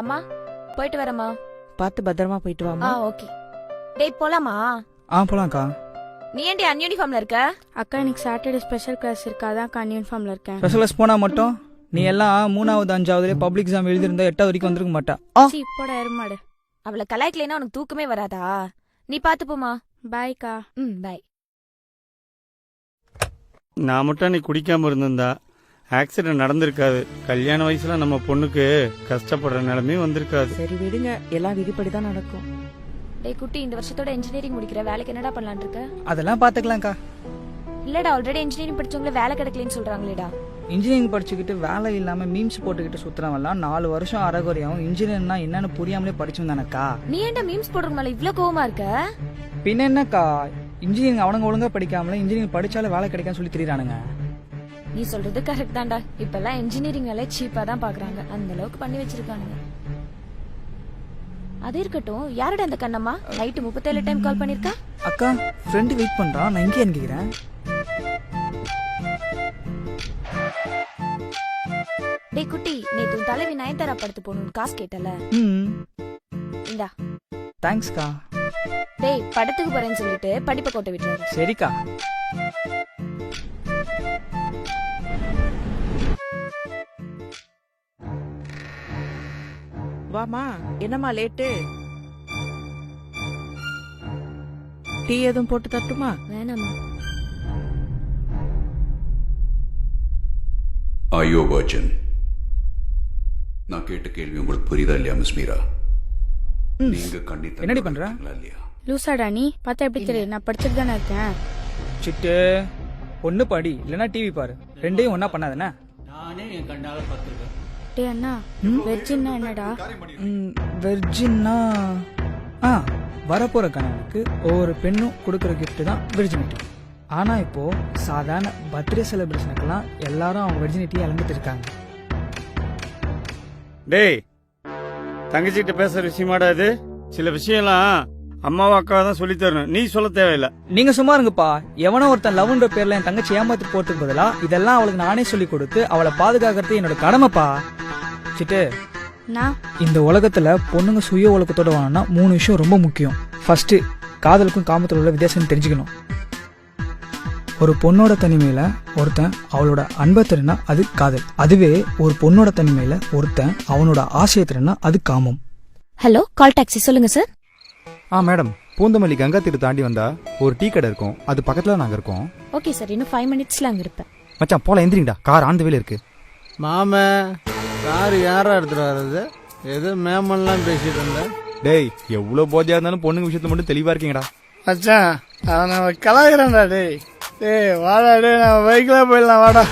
அம்மா போயிட்டு வரேம்மா. பார்த்து பத்திரமா போயிட்டு ஆ வாமா ஓகே. டேய் போலாமா? ஆ போலாம்க்கா. நீ ஏன்டி அன்யூனிஃபார்ம்ல இருக்க? அக்கா எனக்கு சாட்டர்டே ஸ்பெஷல் கிளாஸ் இருக்கு அதான் அக்கா யூனிஃபார்ம்ல இருக்கேன். ஸ்பெஷலிஸ்ட் போனா மட்டும் நீ எல்லாம் மூணாவது அஞ்சாவதுல பப்ளிக் எக்ஸாம் எழுதிருந்தா எட்டாவது வரைக்கும் வந்திருக்க மாட்டா. ஆ. சி போட எருமாடு. அவளை கலாய்க்கலைன்னா உனக்கு தூக்கமே வராதா? நீ பாத்து போமா பாய்க்கா ம் பாய் நான் மட்டும் அன்னைக்கு குடிக்காம இருந்திருந்தா ஆக்சிடென்ட் நடந்திருக்காது. கல்யாண வயசுல நம்ம பொண்ணுக்கு கஷ்டப்படுற நிலைமையும் வந்திருக்காது. சரி விடுங்க. எல்லாம் விதிப்படி தான் நடக்கும். டேய் குட்டி இந்த வருஷத்தோட இன்ஜினியரிங் முடிக்கிற வேலைக்கு என்னடா பண்ணலாம்னு இருக்க? அதெல்லாம் பாத்துக்கலாம்க்கா. இல்லடா ஆல்ரெடி இன்ஜினியரிங் படிச்சவங்கள வேலை கிடைக்கலன்னு சொல்றாங்களேடா. இன்ஜினியரிங் படிச்சுக்கிட்டு வேலை இல்லாம மீம்ஸ் போட்டுக்கிட்டு சுத்துறவன்லாம் நாலு வருஷம் அறகுறையாவும் இன்ஜினியர்னா என்னன்னு புரியாமலே படிச்சிருந்தானக்கா நீ ஏன்டா மீம்ஸ் போடுற மேல இவ்ளோ கோவமா இருக்க? பின்ன என்னக்கா? இன்ஜினியரிங் அவனுங்க ஒழுங்கா படிக்காமல இன்ஜினியரிங் படிச்சாலும் வேலை கிடைக்கான்னு சொல்லி திரியிறானுங்க. நீ சொல்றது கரெக்ட் தான்டா. இப்பெல்லாம் இன்ஜினியரிங் வேலை சீப்பா தான் பாக்குறாங்க. அந்த அளவுக்கு பண்ணி வச்சிருக்கானுங்க. அது இருக்கட்டும். யாரடா அந்த கண்ணம்மா? நைட்டு முப்பத்தேழு டைம் கால் பண்ணிருக்கா? அக்கா ஃப்ரெண்டு வெயிட் பண்றான் நான் இங்கே கேக்குறேன். டேய் குட்டி நேத்து உன் தலைவி நயன்தாரா படத்து போகணும்னு காசு கேட்டல. இந்தா. தேங்க்ஸ்க்கா டேய் படத்துக்கு போறேன்னு சொல்லிட்டு படிப்பை கோட்டை விட்டுறாரு சரிக்கா. வாமா என்னம்மா லேட்டு? டீ எதுவும் போட்டு தட்டுமா? வேணாமா ஐயோ வர்ஜன் நான் கேட்ட கேள்வி உங்களுக்கு புரியுதா இல்லையா மிஸ் மீரா? நீங்க கண்டிப்பா என்னடி பண்ற? இல்லையா? லூசாடா நீ பார்த்தா எப்படி தெரியும் நான் படிச்சுட்டு தானே இருக்கேன். சிட்டு ஒண்ணு படி இல்லனா டிவி பாரு. ரெண்டையும் ஒண்ணா பண்ணாதானே டே அண்ணா வெஜ்ஜின்னா என்னடா வெர்ஜின்னா ஆ வரப்போற கணவனுக்கு ஒவ்வொரு பெண்ணும் கொடுக்குற gift தான் வெர்ஜினிட்டி ஆனா இப்போ சாதாரண பர்த்டே செலிப்ரேஷனுக்கெல்லாம் எல்லாரும் அவங்க வெர்ஜினிட்டியை இழந்துட்டு இருக்காங்க. டேய் தங்கச்சிட்ட பேசுற விஷயமாடா இது? சில விஷயம்லாம் அம்மாவும் அக்காவை தான் சொல்லி தரணும். நீ சொல்ல தேவையில்ல. நீங்க சும்மா இருங்கப்பா. எவனோ ஒருத்தன் லவ்ன்ற பேர்ல என் தங்கச்சி ஏமாத்தி போறதுக்கு பதிலா இதெல்லாம் அவளுக்கு நானே சொல்லி கொடுத்து அவளை பாதுகாக்கிறது என்னோட கடமைப்பா. சிட்டு நான் இந்த உலகத்துல பொண்ணுங்க சுய உலகத்தோட வாழணும்னா மூணு விஷயம் ரொம்ப முக்கியம். ஃபர்ஸ்ட் காதலுக்கும் காமத்தில் உள்ள வித்தியாசம் தெரிஞ்சுக்கணும். ஒரு பொண்ணோட தனிமையில ஒருத்தன் அவளோட அன்பை தருனா அது காதல். அதுவே ஒரு பொண்ணோட தனிமையில ஒருத்தன் அவனோட ஆசையை தருனா அது காமம். ஹலோ கால் டாக்ஸி சொல்லுங்க சார் ஆ மேடம் பூந்தமல்லி கங்கா தீரு தாண்டி வந்தா ஒரு டீ கடை இருக்கும். அது பக்கத்துல நாங்க இருக்கோம். ஓகே சார் இன்னும் ஃபைவ் மினிட்ஸ்ல அங்க இருப்பேன். மச்சான் போல எந்திரிங்கடா. கார் ஆன் வேல இருக்கு. மாம. கார் யாரா எடுத்துட்டு வர்றது? ஏதோ மேமெல்லாம் பேசிட்டு இருந்தேன். டேய் எவ்வளவு போதையா இருந்தாலும் பொண்ணுங்க விஷயத்துல மட்டும் தெளிவா இருக்கீங்கடா. மச்சான் அவன் நம்ம கலாயிரண்டா டேய். டேய் வாடா டேய் நம்ம பைக்ல போயிடலாம் வாடா.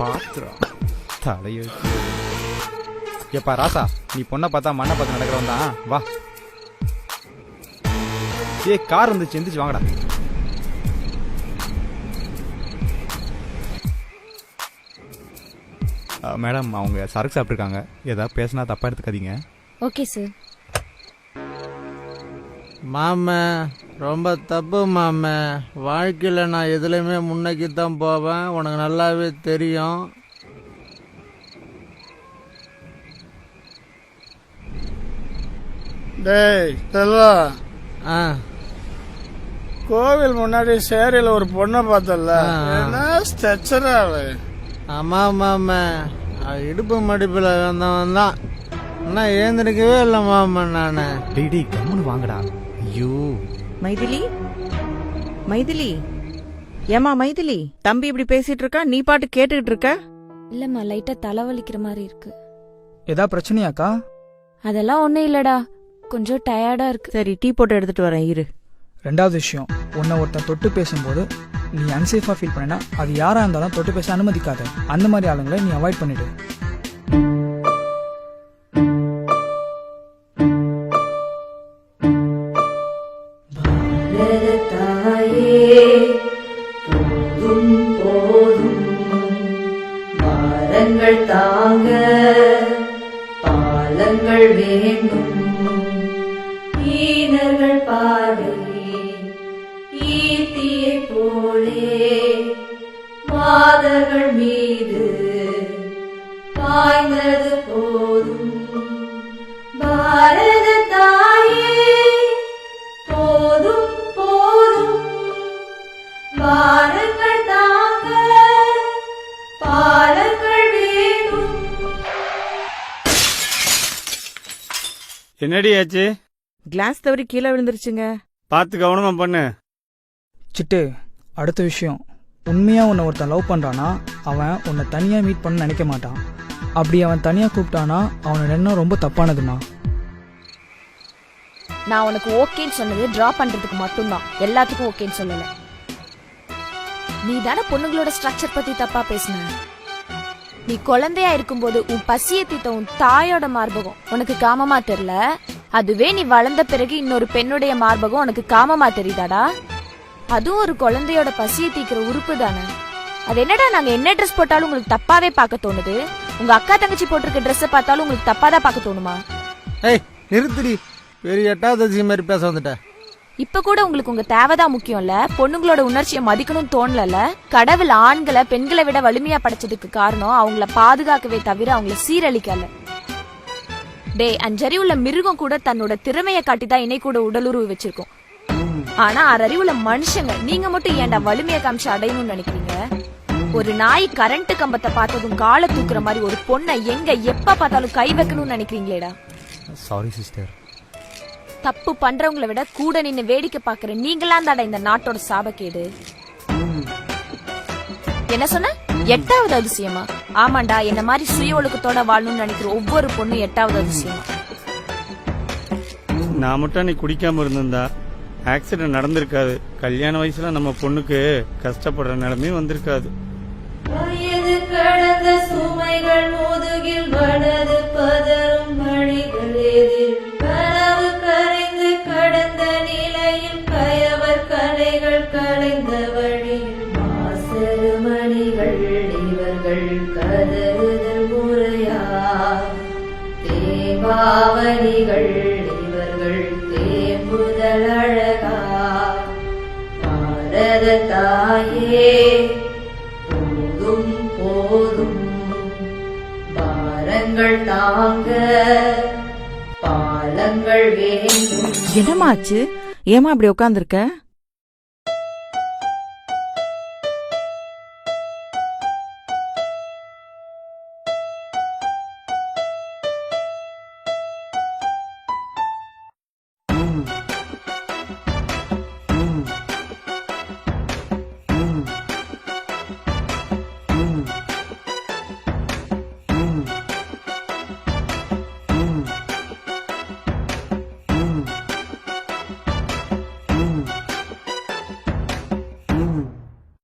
பாத்துறா. தலையெழுத்து ஏப்பா ராசா நீ பொண்ணை பார்த்தா மண்ணை பார்த்து நடக்கிறவன் தான் வா. ஏய் கார் வந்துச்சு எந்திரிச்சு வாங்கடா. மேடம் அவங்க சரக்கு சாப்பிட்டுருக்காங்க. ஏதாவது பேசினா தப்பா எடுத்துக்காதீங்க. Okay sir. மாம ரொம்ப தப்பு மாம. வாழ்க்கையில நான் எதுலையுமே முன்னேக்கி தான் போவேன். உனக்கு நல்லாவே தெரியும். டேய் செல்வா. ஆ. கோவில் முன்னாடி சேரியில் ஒரு பொண்ணை பார்த்தல என்ன ஸ்ட்ரெச்சரா ஆமா மாமா இடுப்பு மடிப்பில் வந்தவன் தான். ஆனால் ஏந்திருக்கவே இல்லை மாமா நான். டேய் டேய் கம்முன்னு வாங்கடா. ஐயோ. மைதிலி? மைதிலி? ஏமா மைதிலி? தம்பி இப்படி பேசிட்டு இருக்கா? நீ பாட்டு கேட்டுக்கிட்டு இருக்க? இல்லம்மா லைட்டா தலைவலிக்கிற மாதிரி இருக்கு. ஏதா பிரச்சனையாக்கா? அதெல்லாம் ஒண்ணும் இல்லடா. கொஞ்சம் டயர்டா இருக்கு. சரி டீ போட்டு எடுத்துட்டு வரேன் இரு. ரெண்டாவது விஷயம் உன்னை ஒருத்தன் தொட்டு பேசும்போது நீ அன்சேஃபாக ஃபீல் பண்ணனா அது யாராக இருந்தாலும் தொட்டு பேச அனுமதிக்காத. அந்த மாதிரி ஆளுங்களை நீ அவாய்ட் பண்ணிடு. தாங்க பாலங்கள் வேண்டும். பார்வை பாதங்கள் மீது பாய்ந்தது போதும். பாரத தாயே போதும் போதும். பாரங்கள் தாங்க பாலங்கள் வேண்டும் என்னடி ஆச்சு? கிளாஸ் தவறி கீழே விழுந்துருச்சுங்க. பார்த்து கவனமா பண்ணு. சிட்டு அடுத்த விஷயம். உண்மையா உன்னை ஒருத்தன் லவ் பண்றானா அவன் உன்னை தனியா மீட் பண்ண நினைக்க மாட்டான். அப்படி அவன் தனியா கூப்பிட்டானா அவனோட எண்ணம் ரொம்ப தப்பானதுமா. நான் உனக்கு ஓகேன்னு சொன்னது டிரா பண்றதுக்கு மட்டும்தான். எல்லாத்துக்கும் ஓகேன்னு சொல்லல. நீ தானே பொண்ணுங்களோட ஸ்ட்ரக்சர் பத்தி தப்பா பேசின? நீ குழந்தையா இருக்கும்போது உன் பசியை தீத்த உன் தாயோட மார்பகம் உனக்கு காமமா தெரியல? அதுவே நீ வளர்ந்த பிறகு இன்னொரு பெண்ணுடைய மார்பகம் உனக்கு காமமா தெரியுதாடா? அதுவும் ஒரு குழந்தையோட பசியை தீக்கிற உறுப்பு தானே. அது என்னடா நாங்க என்ன ட்ரெஸ் போட்டாலும் உங்களுக்கு தப்பாவே பார்க்க தோணுது? உங்க அக்கா தங்கச்சி போட்டிருக்க ட்ரெஸ் பார்த்தாலும் உங்களுக்கு தப்பாதான் பார்க்க தோணுமா? ஏய் நிறுத்துடி. பெரிய எட்டாவது மாதிரி பேச வந்துட்ட. இப்ப கூட உங்களுக்கு உங்க தேவைதான் முக்கியம்ல? பொண்ணுங்களோட உணர்ச்சியை மதிக்கணும்னு தோணலல கடவுள் ஆண்களை பெண்களை விட வலிமையா படைச்சதுக்கு காரணம் அவங்கள பாதுகாக்கவே தவிர அவங்கள சீரழிக்கல. டே அஞ்சறிவுள்ள மிருகம் கூட தன்னோட திறமையை காட்டிதான் இணை கூட உடலுறவு வச்சிருக்கோம். ஆனா அறறிவுள்ள மனுஷங்க நீங்க மட்டும் ஏன்டா வலிமையை காமிச்சு அடையணும்னு நினைக்கிறீங்க? ஒரு நாய் கரண்ட் கம்பத்தை பார்த்ததும் காலை தூக்குற மாதிரி ஒரு பொண்ணை எங்க எப்ப பார்த்தாலும் கை வைக்கணும்னு நினைக்கிறீங்களேடா? சாரி சிஸ்டர் தப்பு பண்றவங்கள விட கூட நின்னு வேடிக்கை பாக்குற நீங்களாம் தாடா இந்த நாட்டோட சாபக்கேடு? என்ன சொன்ன? எட்டாவது அதிசயமா? ஆமாண்டா என்ன மாதிரி சுய ஒழுக்கத்தோட வாழணும்னு நினைக்கிற ஒவ்வொரு பொண்ணும் எட்டாவது அதிசயமா? நான் மட்டும் நீ குடிக்காம இருந்திருந்தா ஆக்சிடென்ட் நடந்திருக்காது. கல்யாண வயசுல நம்ம பொண்ணுக்கு கஷ்டப்படுற நிலைமையும் வந்திருக்காது. வயது கடந்த சுமைகள் முதுகில் வலது பதறும் வழிகள் எதிர். கனவு கரைந்து கடந்த நிலையில் கயவர் கலைகள் கலைந்த வழியில். மாசரு மணிகள் இவர்கள் கதறுதல் முறையா? தேவாவணிகள் தாயே போதும் போதும். பாரங்கள் தாங்க பாலங்கள் வேண்டும் என்னமாச்சு ஏமா அப்படி உட்காந்துருக்க